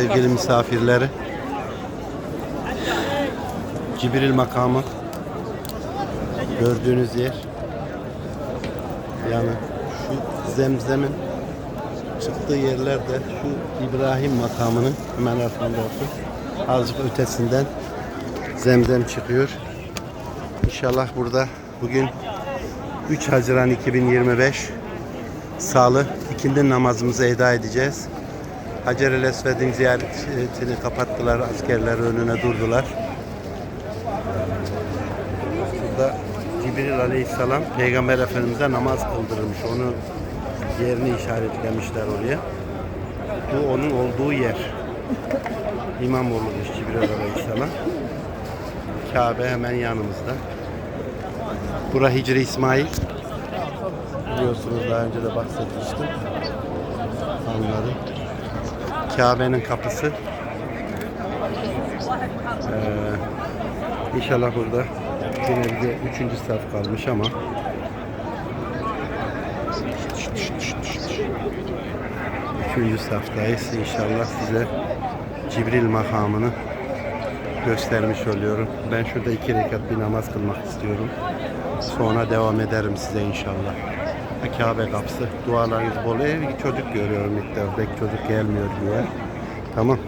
Sevgili misafirleri, Cibril makamı gördüğünüz yer yani şu zemzemin çıktığı yerlerde şu İbrahim makamının hemen arkamda olsun azıcık ötesinden zemzem çıkıyor. İnşallah burada bugün 3 Haziran 2025 Salı ikindi namazımızı eda edeceğiz. Hacer el Esved'in ziyaretini kapattılar. Askerler önüne durdular. Burada Cibril Aleyhisselam Peygamber Efendimiz'e namaz kıldırmış. Onu yerini işaretlemişler oraya. Bu onun olduğu yer. İmam olmuş Cibril Aleyhisselam. Kabe hemen yanımızda. Bura Hicri İsmail. Biliyorsunuz daha önce de bahsetmiştim. Anladım. Kabe'nin kapısı. Ee, inşallah burada yine üçüncü saf kalmış ama üçüncü saftayız. İnşallah size Cibril makamını göstermiş oluyorum. Ben şurada iki rekat bir namaz kılmak istiyorum. Sonra devam ederim size inşallah. Kabe kapısı. Dualarınız bol. Ev çocuk görüyorum ilk defa. Pek çocuk gelmiyor diye. Tamam.